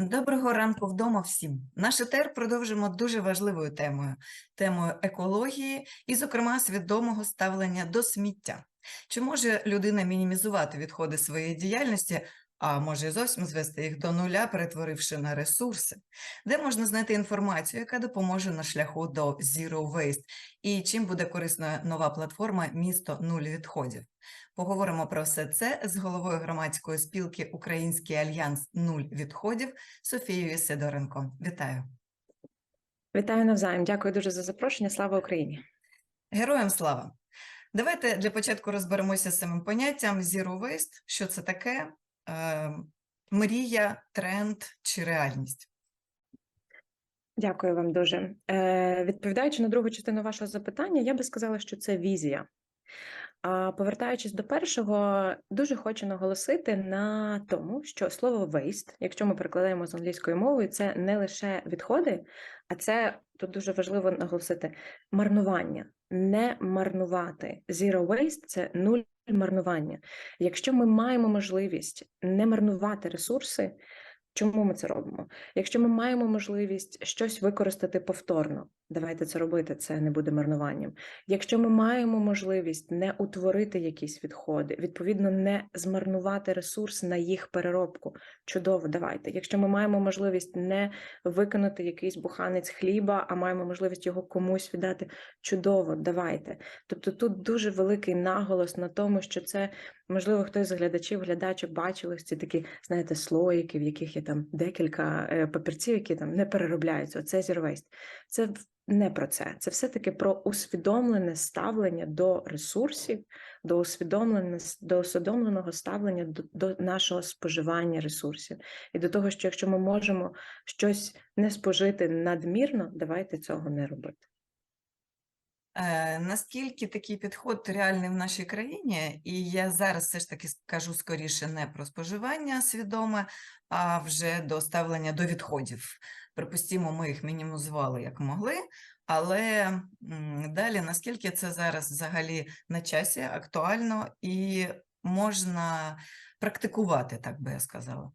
Доброго ранку вдома всім. Наш етер продовжимо дуже важливою темою темою екології і, зокрема, свідомого ставлення до сміття. Чи може людина мінімізувати відходи своєї діяльності, а може зовсім звести їх до нуля, перетворивши на ресурси? Де можна знайти інформацію, яка допоможе на шляху до Zero Waste? І чим буде корисна нова платформа Місто нуль відходів? Поговоримо про все це з головою громадської спілки Український альянс нуль відходів Софією Сидоренко. Вітаю. Вітаю навзаєм. Дякую дуже за запрошення. Слава Україні. Героям слава! Давайте для початку розберемося з самим поняттям Zero Waste. Що це таке? Е, мрія, тренд чи реальність? Дякую вам дуже. Е, Відповідаючи на другу частину вашого запитання, я би сказала, що це візія. А повертаючись до першого, дуже хочу наголосити на тому, що слово waste, якщо ми перекладаємо з англійської мови, це не лише відходи, а це тут дуже важливо наголосити марнування, не марнувати. Zero waste – це нуль марнування. Якщо ми маємо можливість не марнувати ресурси, Чому ми це робимо? Якщо ми маємо можливість щось використати повторно, давайте це робити, це не буде марнуванням. Якщо ми маємо можливість не утворити якісь відходи, відповідно, не змарнувати ресурс на їх переробку, чудово, давайте. Якщо ми маємо можливість не викинути якийсь буханець хліба, а маємо можливість його комусь віддати, чудово, давайте. Тобто тут дуже великий наголос на тому, що це можливо хтось з глядачів, глядачок бачили ці такі, знаєте, слоїки, в яких є там декілька е, папірців, які там не переробляються. Оце waste. Це не про це. Це все-таки про усвідомлене ставлення до ресурсів, до усвідомлене до усвідомленого ставлення до, до нашого споживання ресурсів і до того, що якщо ми можемо щось не спожити надмірно, давайте цього не робити. Е, наскільки такий підход реальний в нашій країні, і я зараз все ж таки скажу скоріше не про споживання свідоме, а вже до ставлення до відходів. Припустімо, ми їх мінімізували як могли, але далі наскільки це зараз взагалі на часі актуально і можна практикувати, так би я сказала.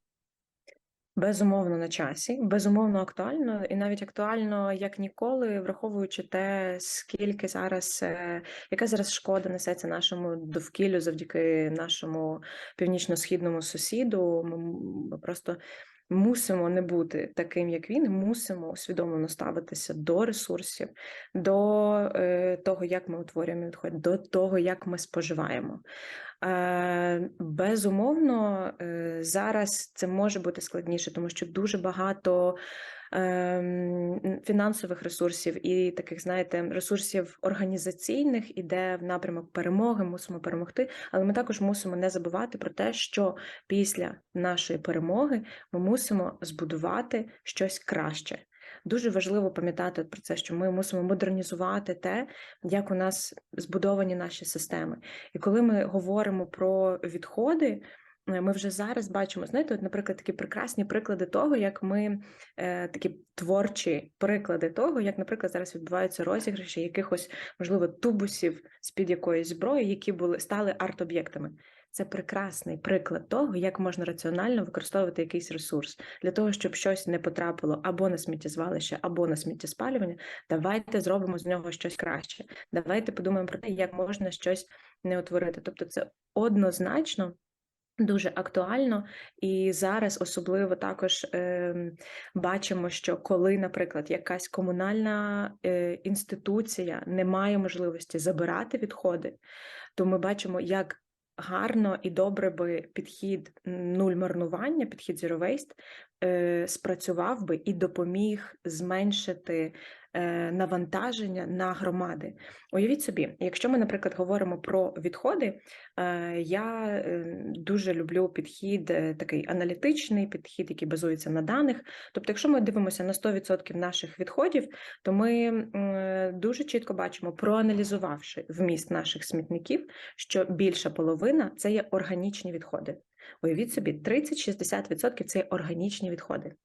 Безумовно на часі, безумовно актуально, і навіть актуально як ніколи, враховуючи те, скільки зараз, е, яка зараз шкода несеться нашому довкіллю завдяки нашому північно-східному сусіду. Ми просто мусимо не бути таким, як він, мусимо усвідомлено ставитися до ресурсів, до е, того, як ми утворюємо відходи, до того, як ми споживаємо. Е, безумовно, е, зараз це може бути складніше, тому що дуже багато фінансових ресурсів і таких, знаєте, ресурсів організаційних іде в напрямок перемоги, мусимо перемогти. Але ми також мусимо не забувати про те, що після нашої перемоги ми мусимо збудувати щось краще. Дуже важливо пам'ятати про це, що ми мусимо модернізувати те, як у нас збудовані наші системи. І коли ми говоримо про відходи, ми вже зараз бачимо, знаєте, от, наприклад, такі прекрасні приклади того, як ми е, такі творчі приклади того, як, наприклад, зараз відбуваються розіграші якихось, можливо, тубусів з-під якоїсь зброї, які були стали арт-об'єктами. Це прекрасний приклад того, як можна раціонально використовувати якийсь ресурс для того, щоб щось не потрапило або на сміттєзвалище, або на сміттєспалювання. Давайте зробимо з нього щось краще. Давайте подумаємо про те, як можна щось не утворити. Тобто, це однозначно. Дуже актуально, і зараз особливо також е, бачимо, що коли, наприклад, якась комунальна е, інституція не має можливості забирати відходи, то ми бачимо, як гарно і добре би підхід нуль марнування, підхід Zero Waste, е, спрацював би і допоміг зменшити навантаження на громади. Уявіть собі, якщо ми, наприклад, говоримо про відходи, е, я е, дуже люблю підхід е, такий аналітичний, підхід, який базується на даних. Тобто, якщо ми дивимося на 100% наших відходів, то ми е, дуже чітко бачимо, проаналізувавши вміст наших смітників, що більша половина це є органічні відходи. Уявіть собі, 30-60% це є органічні відходи.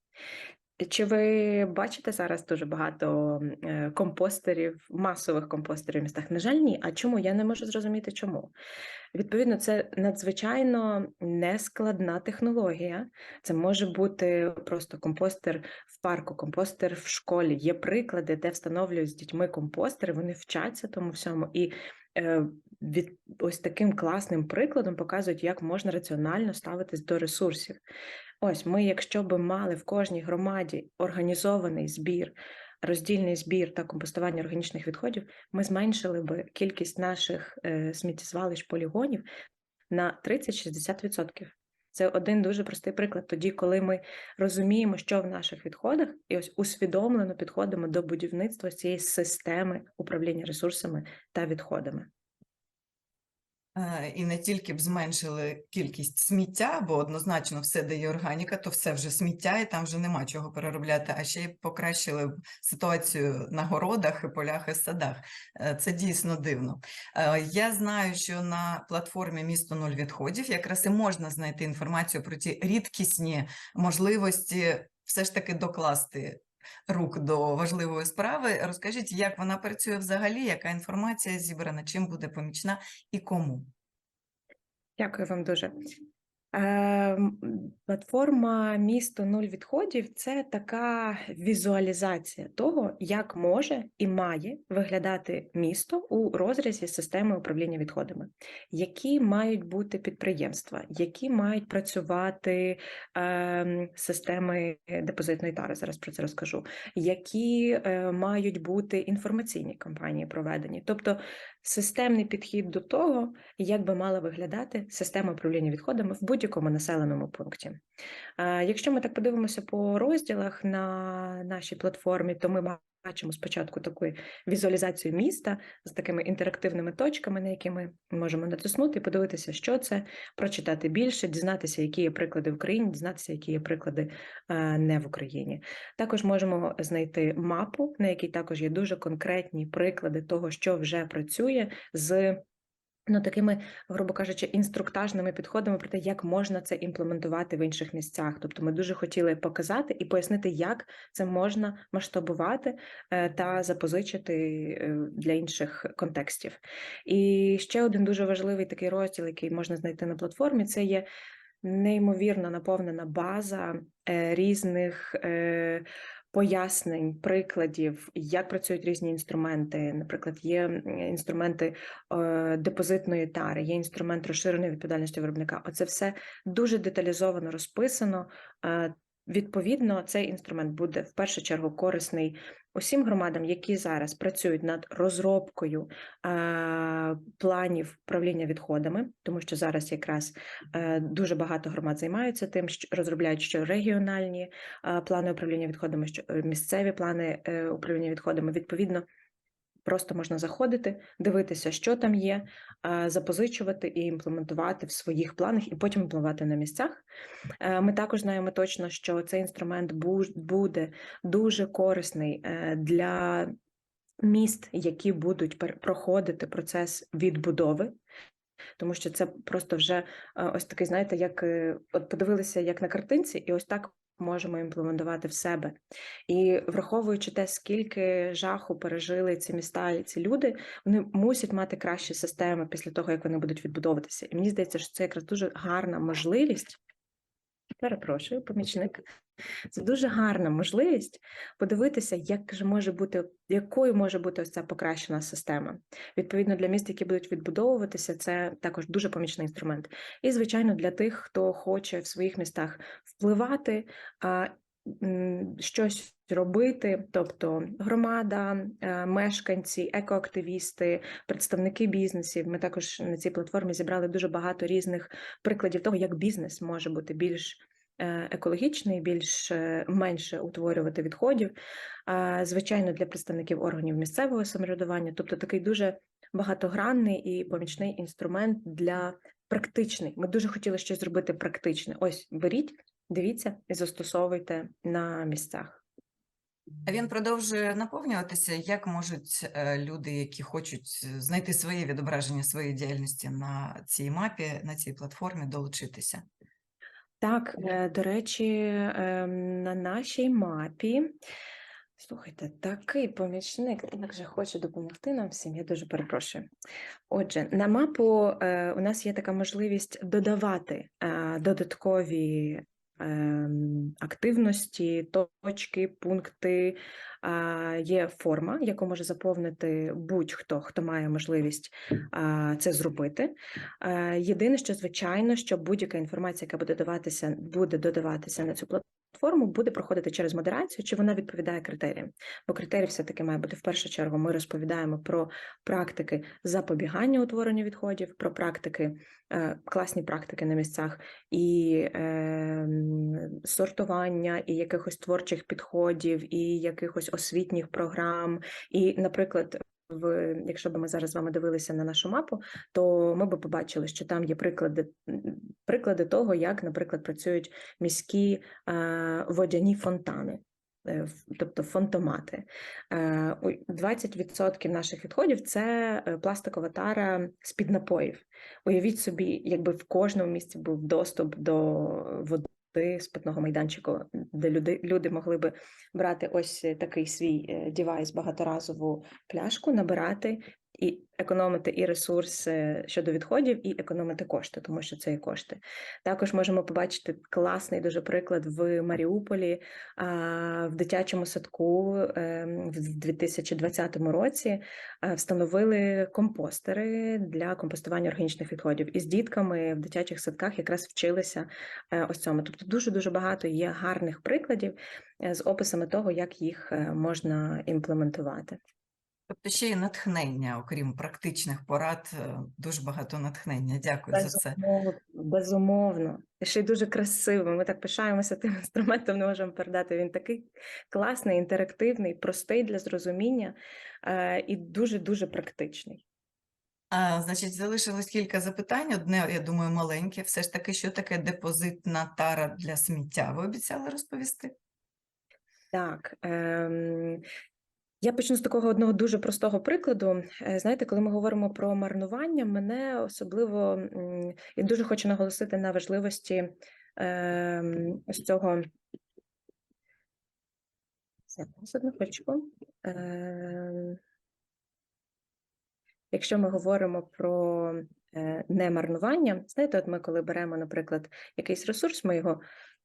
Чи ви бачите зараз дуже багато е, компостерів, масових компостерів в містах? На жаль, ні. А чому? Я не можу зрозуміти, чому. Відповідно, це надзвичайно нескладна технологія. Це може бути просто компостер в парку, компостер в школі. Є приклади, де встановлюють з дітьми компостери, вони вчаться тому всьому. І е, від ось таким класним прикладом показують, як можна раціонально ставитись до ресурсів. Ось ми, якщо би мали в кожній громаді організований збір, роздільний збір та компостування органічних відходів, ми зменшили би кількість наших е, сміттєзвалищ полігонів на 30-60%. Це один дуже простий приклад. Тоді, коли ми розуміємо, що в наших відходах, і ось усвідомлено підходимо до будівництва цієї системи управління ресурсами та відходами. Е, І не тільки б зменшили кількість сміття, бо однозначно все, де є органіка, то все вже сміття, і там вже нема чого переробляти, а ще й покращили б ситуацію на городах, і полях і садах. Е, Це дійсно дивно. Е, Я знаю, що на платформі Місто нуль відходів якраз і можна знайти інформацію про ті рідкісні можливості все ж таки докласти рук до важливої справи. Розкажіть, як вона працює взагалі, яка інформація зібрана, чим буде помічна і кому? Дякую вам дуже. Ем, Платформа Місто нуль відходів це така візуалізація того, як може і має виглядати місто у розрізі системи управління відходами, які мають бути підприємства, які мають працювати ем, системи депозитної тари. Зараз про це розкажу, які е, мають бути інформаційні кампанії проведені, тобто системний підхід до того, як би мала виглядати система управління відходами в будь-якому населеному пункті. Якщо ми так подивимося по розділах на нашій платформі, то ми бачимо спочатку таку візуалізацію міста з такими інтерактивними точками, на які ми можемо натиснути подивитися, що це, прочитати більше, дізнатися, які є приклади в Україні, дізнатися, які є приклади е, не в Україні. Також можемо знайти мапу, на якій також є дуже конкретні приклади того, що вже працює з ну, такими, грубо кажучи, інструктажними підходами про те, як можна це імплементувати в інших місцях. Тобто ми дуже хотіли показати і пояснити, як це можна масштабувати е, та запозичити е, для інших контекстів. І ще один дуже важливий такий розділ, який можна знайти на платформі, це є неймовірно наповнена база е, різних. Пояснень, прикладів, як працюють різні інструменти. Наприклад, є інструменти е, депозитної тари, є інструмент розширеної відповідальності виробника. Оце все дуже деталізовано розписано. Е, Відповідно, цей інструмент буде в першу чергу корисний усім громадам, які зараз працюють над розробкою е, планів управління відходами, тому що зараз якраз е, дуже багато громад займаються тим, що розробляють що регіональні е, плани управління відходами, що місцеві плани е, управління відходами. Відповідно, просто можна заходити, дивитися, що там є, е, запозичувати і імплементувати в своїх планах, і потім впливати на місцях. Е, Ми також знаємо точно, що цей інструмент буде дуже корисний е, для міст, які будуть проходити процес відбудови. Тому що це просто вже ось такий, знаєте, як от подивилися як на картинці, і ось так можемо імплементувати в себе. І враховуючи те, скільки жаху пережили ці міста і ці люди, вони мусять мати кращі системи після того, як вони будуть відбудовуватися. І мені здається, що це якраз дуже гарна можливість. Перепрошую, помічник. Це дуже гарна можливість подивитися, як же може бути, якою може бути ця покращена система. Відповідно, для міст, які будуть відбудовуватися, це також дуже помічний інструмент. І, звичайно, для тих, хто хоче в своїх містах впливати, щось робити, тобто громада, е, мешканці, екоактивісти, представники бізнесів. Ми також на цій платформі зібрали дуже багато різних прикладів того, як бізнес може бути більш е, екологічний, більш е, менше утворювати відходів. Звичайно, для представників органів місцевого самоврядування, тобто такий дуже багатогранний і помічний інструмент для практичний. Ми дуже хотіли щось зробити практичне. Ось беріть, дивіться і застосовуйте на місцях. Він продовжує наповнюватися. Як можуть е, люди, які хочуть е, знайти своє відображення своєї діяльності на цій мапі, на цій платформі, долучитися? Так, е, до речі, ем, на нашій мапі. Слухайте, такий помічник так же хоче допомогти нам всім. Я дуже перепрошую. Отже, на мапу у нас є така можливість додавати додаткові активності, точки, пункти. Є форма, яку може заповнити будь-хто, хто має можливість це зробити. Єдине, що звичайно, що будь-яка інформація, яка буде додаватися, буде додаватися на цю платформу, буде проходити через модерацію, чи вона відповідає критеріям. Бо критерій все-таки має бути в першу чергу. Ми розповідаємо про практики запобігання утворенню відходів, про практики, е, класні практики на місцях і е, сортування, і якихось творчих підходів, і якихось освітніх програм. І, наприклад, в, якщо б ми зараз з вами дивилися на нашу мапу, то ми б побачили, що там є приклади, приклади того, як, наприклад, працюють міські е, водяні фонтани. е, Тобто фонтомати. Е, ой, 20% наших відходів це е, пластикова тара з-під напоїв. Уявіть собі, якби в кожному місці був доступ до води з питного майданчику, де люди, люди могли би брати ось такий свій дівайс, девайс, багаторазову пляшку, набирати і економити і ресурси щодо відходів, і економити кошти, тому що це і кошти. Також можемо побачити класний дуже приклад в Маріуполі в дитячому садку ем, в 2020 році е, встановили компостери для компостування органічних відходів. І з дітками в дитячих садках якраз вчилися е, ось цьому. Тобто дуже дуже багато є гарних прикладів е, з описами того, як їх можна імплементувати. Тобто ще й натхнення, окрім практичних порад, е, дуже багато натхнення. Дякую за це. Безумовно, безумовно. І Ще й дуже красиво. Ми так пишаємося тим інструментом, не можемо передати. Він такий класний, інтерактивний, простий для зрозуміння е, і дуже дуже практичний. А, значить, залишилось кілька запитань. Одне, я думаю, маленьке. Все ж таки, що таке депозитна тара для сміття? Ви обіцяли розповісти? Так. Ем... Я почну з такого одного дуже простого прикладу. Е, Знаєте, коли ми говоримо про марнування, мене особливо я дуже хочу наголосити на важливості ем, ось цього. Зараз, одну хвиличку. Ем, Якщо ми говоримо про е, немарнування, знаєте, от ми коли беремо, наприклад, якийсь ресурс, ми його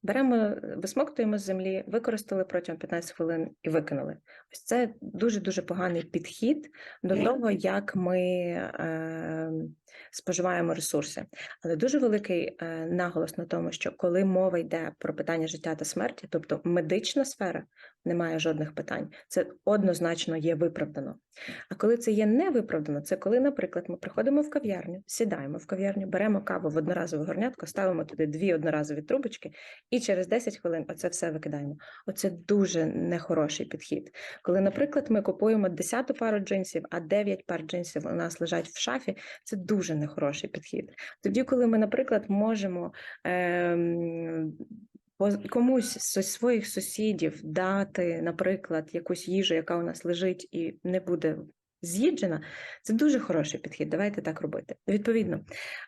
беремо, висмоктуємо з землі, використали протягом 15 хвилин і викинули. Ось це дуже-дуже поганий підхід до того, як ми е, споживаємо ресурси. Але дуже великий е, наголос на тому, що коли мова йде про питання життя та смерті, тобто медична сфера, немає жодних питань. Це однозначно є виправдано. А коли це є невиправдано, це коли, наприклад, ми приходимо в кав'ярню, сідаємо в кав'ярню, беремо каву в одноразове горнятко, ставимо туди дві одноразові трубочки, і через 10 хвилин оце все викидаємо. Оце дуже нехороший підхід. Коли, наприклад, ми купуємо 10 пару джинсів, а 9 пар джинсів у нас лежать в шафі, це дуже нехороший підхід. Тоді, коли ми, наприклад, можемо. Ем, комусь з своїх сусідів дати, наприклад, якусь їжу, яка у нас лежить і не буде з'їджена, це дуже хороший підхід. Давайте так робити. Відповідно,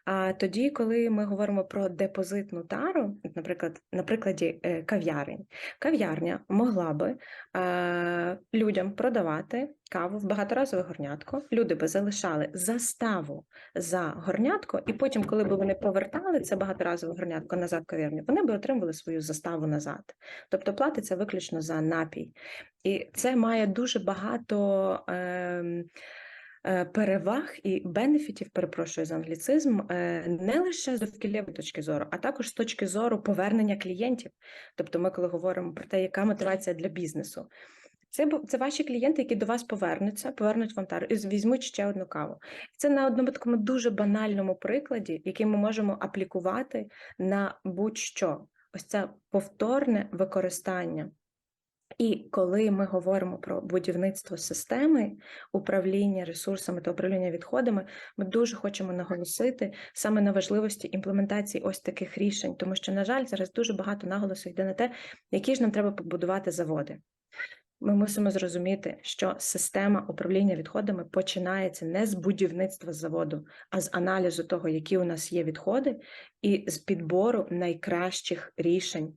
а тоді, коли ми говоримо про депозитну тару, наприклад, на прикладі е, кав'ярень, кав'ярня могла би е, людям продавати каву в багаторазове горнятко. Люди би залишали заставу за горнятко, і потім, коли б вони повертали це багаторазове горнятко назад кав'ярню, вони б отримували свою заставу назад. Тобто платиться виключно за напій. І це має дуже багато. ем, е, Переваг і бенефітів, перепрошую за англіцизм, е, не лише з довкіллєвої точки зору, а також з точки зору повернення клієнтів. Тобто, ми, коли говоримо про те, яка мотивація для бізнесу, це, це ваші клієнти, які до вас повернуться, повернуть вам тару і візьмуть ще одну каву. Це на одному такому дуже банальному прикладі, який ми можемо аплікувати на будь-що. Ось це повторне використання. І коли ми говоримо про будівництво системи управління ресурсами та управління відходами, ми дуже хочемо наголосити саме на важливості імплементації ось таких рішень, тому що, на жаль, зараз дуже багато наголосу йде на те, які ж нам треба побудувати заводи. Ми мусимо зрозуміти, що система управління відходами починається не з будівництва заводу, а з аналізу того, які у нас є відходи, і з підбору найкращих рішень.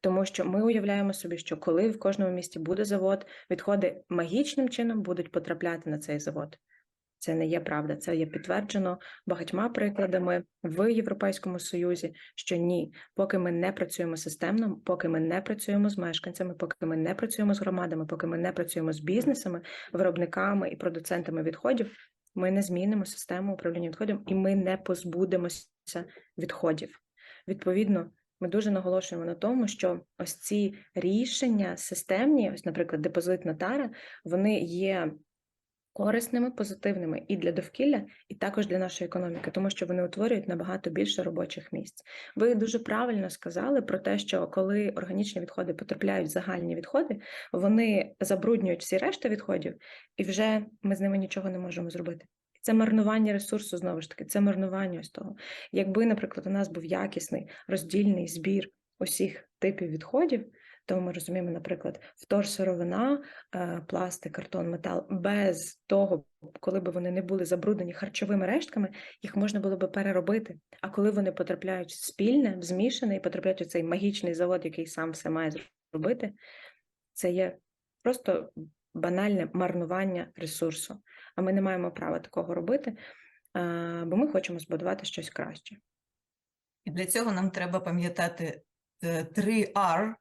Тому що ми уявляємо собі, що коли в кожному місті буде завод, відходи магічним чином будуть потрапляти на цей завод. Це не є правда. Це є підтверджено багатьма прикладами в Європейському Союзі, що ні, поки ми не працюємо системно, поки ми не працюємо з мешканцями, поки ми не працюємо з громадами, поки ми не працюємо з бізнесами, виробниками і продуцентами відходів, ми не змінимо систему управління відходом і ми не позбудемося відходів. Відповідно, ми дуже наголошуємо на тому, що ось ці рішення системні, ось, наприклад, депозитна тара, вони є корисними, позитивними і для довкілля, і також для нашої економіки, тому що вони утворюють набагато більше робочих місць. Ви дуже правильно сказали про те, що коли органічні відходи потрапляють в загальні відходи, вони забруднюють всі решта відходів, і вже ми з ними нічого не можемо зробити. Це марнування ресурсу знову ж таки, це марнування ось того. Якби, наприклад, у нас був якісний роздільний збір усіх типів відходів, то ми розуміємо, наприклад, вторсировина, е, пластик, картон, метал, без того, коли б вони не були забруднені харчовими рештками, їх можна було би переробити. А коли вони потрапляють в спільне, в змішане і потрапляють у цей магічний завод, який сам все має зробити, це є просто банальне марнування ресурсу. А ми не маємо права такого робити, е, бо ми хочемо збудувати щось краще. І для цього нам треба пам'ятати е, три R е,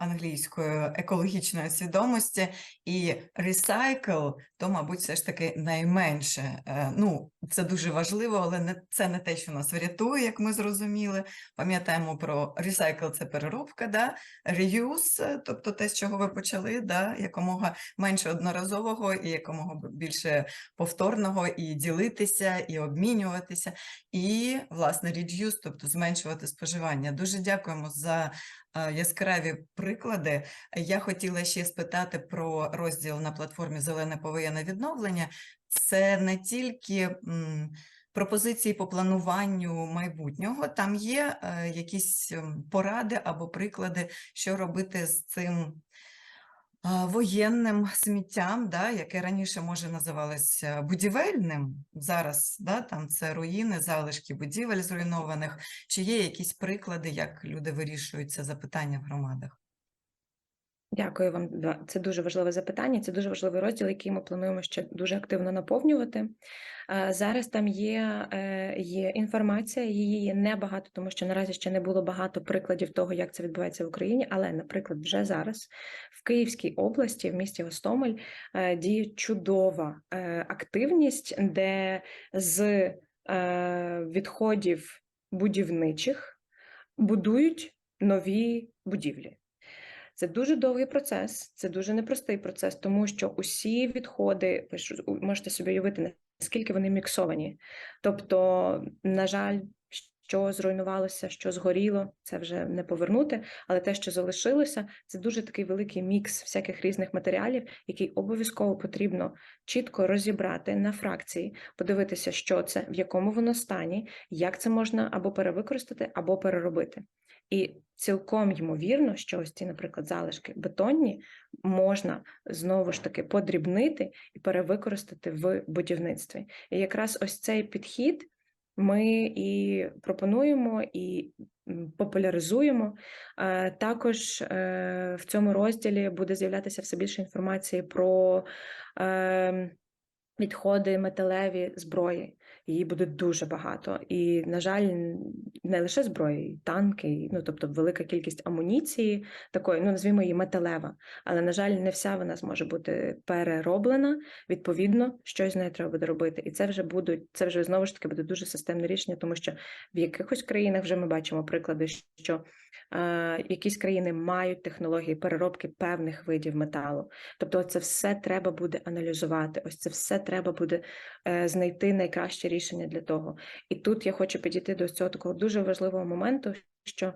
англійською екологічної свідомості і recycle, то, мабуть, все ж таки найменше. Е, Ну, це дуже важливо, але не, це не те, що нас врятує, як ми зрозуміли. Пам'ятаємо про recycle – це переробка, да? reuse, е, тобто те, з чого ви почали, да? якомога менше одноразового і якомога більше повторного, і ділитися, і обмінюватися, і, власне, reduce, тобто зменшувати споживання. Дуже дякуємо за е, яскраві приклади. Я хотіла ще спитати про розділ на платформі Зелене повоєнне відновлення. Це не тільки пропозиції по плануванню майбутнього, там є е, якісь поради або приклади, що робити з цим воєнним сміттям, да, яке раніше може називалося будівельним. Зараз да, там це руїни, залишки будівель зруйнованих. Чи є якісь приклади, як люди вирішують це запитання в громадах? Дякую вам. Це дуже важливе запитання. Це дуже важливий розділ, який ми плануємо ще дуже активно наповнювати. Зараз там є, е, є інформація, її є небагато, тому що наразі ще не було багато прикладів того, як це відбувається в Україні. Але, наприклад, вже зараз в Київській області, в місті Гостомель, е, діє чудова е, активність, де з відходів будівничих будують нові будівлі. Це дуже довгий процес, це дуже непростий процес, тому що усі відходи, ви можете собі уявити, наскільки вони міксовані. Тобто, на жаль, що зруйнувалося, що згоріло, це вже не повернути. Але те, що залишилося, це дуже такий великий мікс всяких різних матеріалів, який обов'язково потрібно чітко розібрати на фракції, подивитися, що це, в якому воно стані, як це можна або перевикористати, або переробити. І цілком ймовірно, що ось ці, наприклад, залишки бетонні можна знову ж таки подрібнити і перевикористати в будівництві. І якраз ось цей підхід ми і пропонуємо, і популяризуємо. Е, Також е, в цьому розділі буде з'являтися все більше інформації про е, відходи металеві зброї. Її буде дуже багато. І, на жаль, не лише зброї, танки, ну тобто велика кількість амуніції, такої, ну назвімо її металева. Але, на жаль, не вся вона зможе бути перероблена. Відповідно, щось з нею треба буде робити. І це вже будуть, це вже знову ж таки буде дуже системне рішення, тому що в якихось країнах вже ми бачимо приклади, що якісь країни мають технології переробки певних видів металу. Тобто, це все треба буде аналізувати. Ось це все треба буде е, знайти найкраще рішення для того. І тут я хочу підійти до цього такого дуже важливого моменту, що е,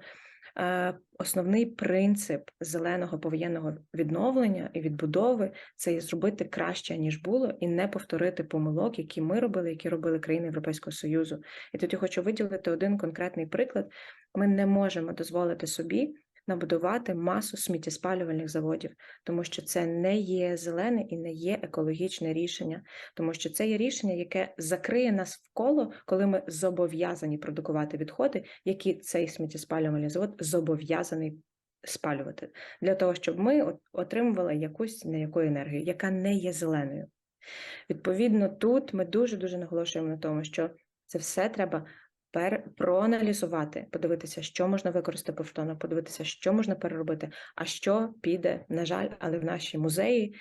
основний принцип зеленого повоєнного відновлення і відбудови це зробити краще ніж було, і не повторити помилок, які ми робили, які робили країни Європейського Союзу. І тут я хочу виділити один конкретний приклад. Ми не можемо дозволити собі набудувати масу сміттєспалювальних заводів, тому що це не є зелене і не є екологічне рішення, тому що це є рішення, яке закриє нас в коло, коли ми зобов'язані продукувати відходи, які цей сміттєспалювальний завод зобов'язаний спалювати, для того, щоб ми отримували якусь не яку енергію, яка не є зеленою. Відповідно, тут ми дуже дуже наголошуємо на тому, що це все треба пер... проаналізувати, подивитися, що можна використати повторно, подивитися, що можна переробити, а що піде, на жаль, але в наші музеї,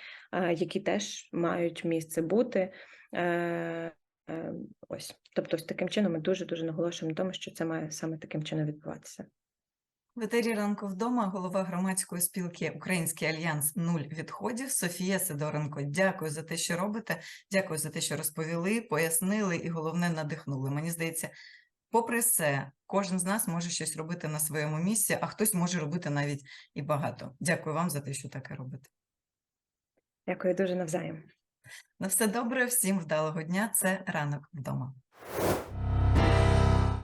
які теж мають місце бути. е, е, Ось, тобто, ось таким чином ми дуже дуже наголошуємо на тому, що це має саме таким чином відбуватися. В ранку вдома голова громадської спілки Український альянс Нуль відходів Софія Сидоренко. Дякую за те, що робите. Дякую за те, що розповіли, пояснили і головне надихнули. Мені здається, попри все, кожен з нас може щось робити на своєму місці, а хтось може робити навіть і багато. Дякую вам за те, що таке робите. Дякую дуже навзаєм. На все добре, всім вдалого дня. Це ранок вдома.